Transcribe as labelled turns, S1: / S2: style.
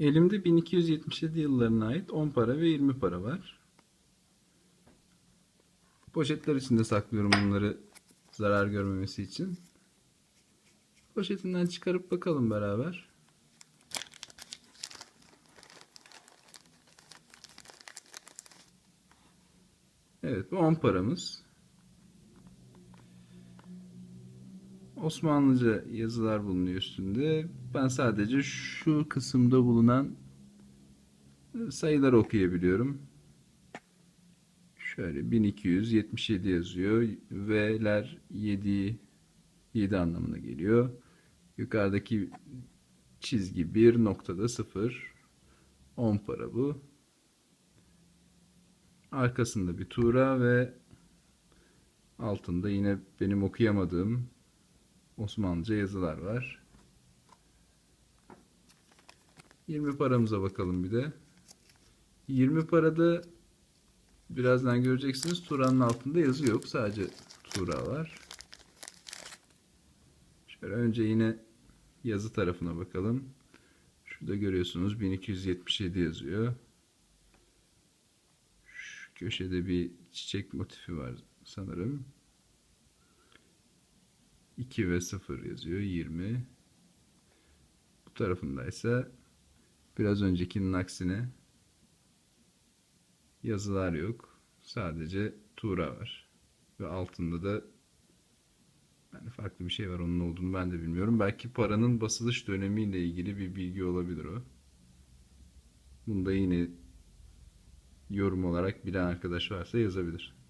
S1: Elimde 1277 yıllarına ait 10 para ve 20 para var. Poşetler içinde saklıyorum bunları zarar görmemesi için. Poşetinden çıkarıp bakalım beraber. Evet bu 10 paramız. Osmanlıca yazılar bulunuyor üstünde. Ben sadece şu kısımda bulunan e, sayıları okuyabiliyorum. Şöyle 1277 yazıyor. V'ler 7 7 anlamına geliyor. Yukarıdaki çizgi 1 noktada 0. 10 para bu. Arkasında bir tura ve altında yine benim okuyamadığım Osmanlıca yazılar var. 20 paramıza bakalım bir de. 20 parada birazdan göreceksiniz Turan'ın altında yazı yok. Sadece Tura var. Şöyle önce yine yazı tarafına bakalım. Şurada görüyorsunuz 1277 yazıyor. Şu köşede bir çiçek motifi var sanırım. 2 ve 0 yazıyor 20. Bu tarafındaysa biraz öncekinin aksine yazılar yok. Sadece Tuğra var. Ve altında da yani farklı bir şey var onun olduğunu ben de bilmiyorum. Belki paranın basılış dönemiyle ilgili bir bilgi olabilir o. Bunda yine yorum olarak bilen arkadaş varsa yazabilir.